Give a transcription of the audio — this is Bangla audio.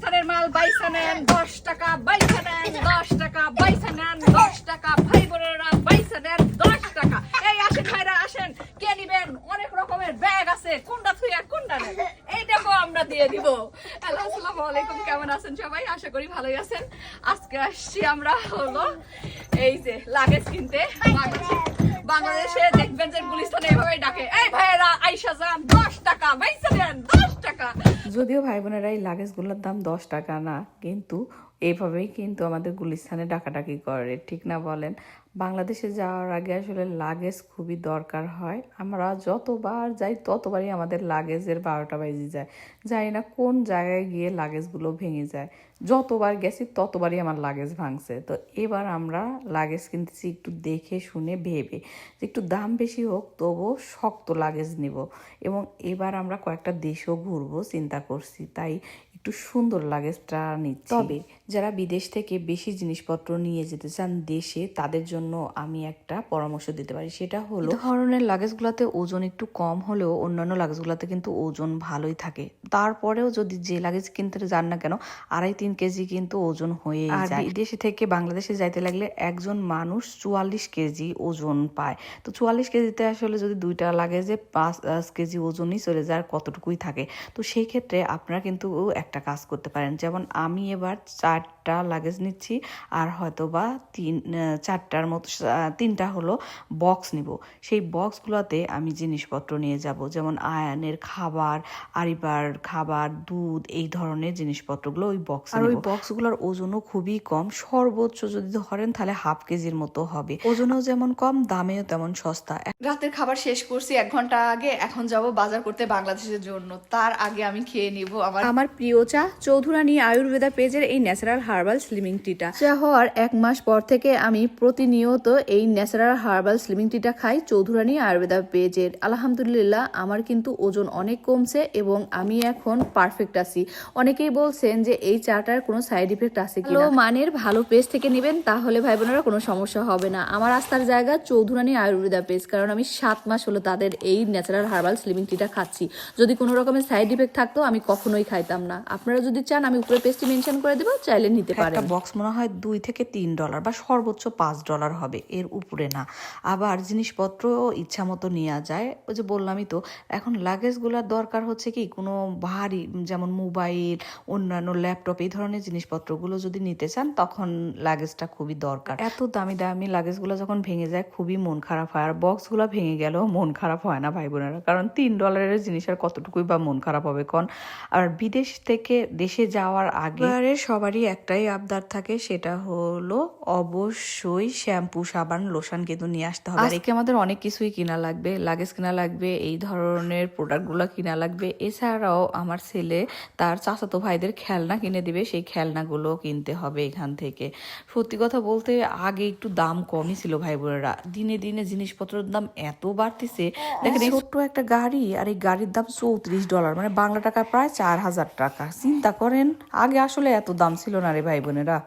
গুলিস্তানের মাল বাইসা নেন, দশ টাকা বাইসা নেন, দশ টাকা বাইসা নেন, দশ টাকা ভাই বোনেরা বাইসা নেন, দশ টাকা। এই আসেন ভাইরা, আসেন। কে নিবেন? অনেক রকমের ব্যাগ আছে। কোনটা থুই আর কোনটা নেন? এইটাকেও আমরা দিয়ে দিব। হ্যালো, আসসালামু আলাইকুম। কেমন আছেন সবাই? আশা করি ভালোই আছেন। আজকে আসছি আমরা হলো এই যে লাগেজ কিনতে। বাংলাদেশে দেখবেন যে গুলিস্তানে এভাবে ডাকে। এই ভাইয়েরা, আইসা যান, দশ টাকা, বাইসা দেন, দশ টাকা। যদিও ভাই বোনেরা এই লাগেজগুলোর দাম দশ টাকা না, কিন্তু এইভাবেই কিন্তু আমাদের গুলিস্তানে ডাকাডাকি করে, ঠিক না বলেন? বাংলাদেশে যাওয়ার আগে আসলে লাগেজ খুবই দরকার হয়। আমরা যতবার যাই, ততবারই আমাদের লাগেজের বারোটা বাজে যায়। জানি না কোন জায়গায় গিয়ে লাগেজগুলো ভেঙে যায়। যতবার গেছি, ততবারই আমার লাগেজ ভাঙছে। তো এবার আমরা লাগেজ কিনতেছি একটু দেখে শুনে ভেবে। যে একটু দাম বেশি হোক, তবুও শক্ত লাগেজ নিব। এবং এবার আমরা কয়েকটা দেশও ঘুরবো, চিন্তা করছি। তাই একটু সুন্দর লাগেজটা নিচ্ছি। তবে যারা বিদেশ থেকে বেশি জিনিসপত্র নিয়ে যেতে চান দেশে তাদের জন্য আমি একটা পরামর্শ দিতে পারি। সেটা হলো ধরনের লাগেজগুলোতে ওজন একটু কম হলেও অন্যান্য লাগেজগুলোতে কিন্তু ওজন ভালোই থাকে। তারপরেও যদি যে লাগেজ কিনতে যান না কেন আড়াই তিন কেজি কিন্তু ওজন হয়ে যায়। বিদেশে থেকে বাংলাদেশে যাইতে লাগলে একজন মানুষ চুয়াল্লিশ কেজি ওজন পায়। তো চুয়াল্লিশ কেজিতে আসলে যদি দুইটা লাগেজে পাঁচ কেজি ওজনই চলে যায় কতটুকুই থাকে? তো সেই ক্ষেত্রে আপনারা কিন্তু একটা কাজ করতে পারেন। যেমন আমি এবার চারটা লাগেজ নিচ্ছি আর হয়তো বা তিন চারটার মতো তিনটা হলো বক্স নিব। সেই বক্সগুলোতে আমি জিনিসপত্র নিয়ে যাব। যেমন আয়ানের খাবার আরিবার খাবার দুধ এই ধরনের জিনিসপত্রগুলো ওই বক্স আর ওই বক্সগুলোর ওজনও খুবই কম। সর্বোচ্চ যদি ধরেন তাহলে হাফ কেজির মতো হবে। ওজনও যেমন কম দামেও তেমন সস্তা। রাতের খাবার শেষ করছি এক ঘণ্টা আগে এখন যাব বাজার করতে বাংলাদেশের জন্য। তার আগে আমি খেয়ে নিব আমার আমার প্রিয় চা চৌধুরানী আয়ুর্বেদা পেজের এই ন্যাচারাল হার্বাল স্লিমিং টিটা। চা হওয়ার এক মাস পর থেকে আমি প্রতিনিয়ত এই ন্যাচারাল হার্বাল স্লিমিং টিটা খাই চৌধুরানী আয়ুর্বেদা পেজের। আলহামদুলিল্লাহ আমার কিন্তু ওজন অনেক কমছে এবং আমি এখন পারফেক্ট আছি। অনেকেই বলছেন যে এই চাটার কোনো সাইড ইফেক্ট আছে কি মানের ভালো পেজ থেকে নেবেন তাহলে ভাই বোনেরা কোনো সমস্যা হবে না। আমার আস্থার জায়গা চৌধুরানী আয়ুর্বেদা পেজ কারণ আমি সাত মাস হলো তাদের এই ন্যাচারাল হার্বাল স্লিমিং টিটা খাচ্ছি। যদি কোনো রকমের সাইড ইফেক্ট থাকতো আমি কখনোই খাইতাম না। আপনারা যদি চান আমি উপরে পেজটি মেনশন করে দেবো চাইলে নিতে পারেন একটা বক্স মনে হয় দুই থেকে তিন ডলার বা সর্বোচ্চ পাঁচ ডলার হবে এর উপরে না। আবার জিনিসপত্র ইচ্ছা মতো নেওয়া যায় ওই যে বললামই তো এখন লাগেজগুলোর দরকার হচ্ছে কি কোনো ভারী যেমন মোবাইল অন্যান্য ল্যাপটপ এই ধরনের জিনিসপত্রগুলো যদি নিতে চান তখন লাগেজটা খুবই দরকার। এত দামি দামি লাগেজগুলো যখন ভেঙে যায় খুবই মন খারাপ হয়। আর বক্সগুলো ভেঙে গেলেও মন খারাপ হয় না ভাই বোনেরা কারণ তিন ডলারের জিনিস আর কতটুকুই বা মন খারাপ হবে কোন? আর বিদেশ থেকে দেশে যাওয়ার আগে এবারে সবারই একটাই আবদার থাকে সেটা হলো অবশ্যই শ্যাম্পু সাবান লোশন কিন্তু নিয়ে আসতে হবে। আজকে আমাদের অনেক কিছুই কিনা লাগবে লাগেজ কিনা লাগবে এই ধরনের প্রোডাক্টগুলো কিনা লাগবে। এছাড়াও আমার ছেলে তার চাচাতো ভাইদের খেলনা কিনে দিবে সেই খেলনাগুলো কিনতে হবে এখান থেকে। সত্যি কথা বলতে আগে একটু দাম কমই ছিল ভাই বোনেরা। দিনে দিনে জিনিসপত্রের দাম এত বাড়তেছে দেখেন ছোট্ট একটা গাড়ি আর এই গাড়ির দাম চৌত্রিশ ডলার মানে বাংলা টাকা প্রায় চার হাজার টাকা। চিন্তা করেন আগে আসলে এত দাম ছিল না রে ভাই বোনেরা।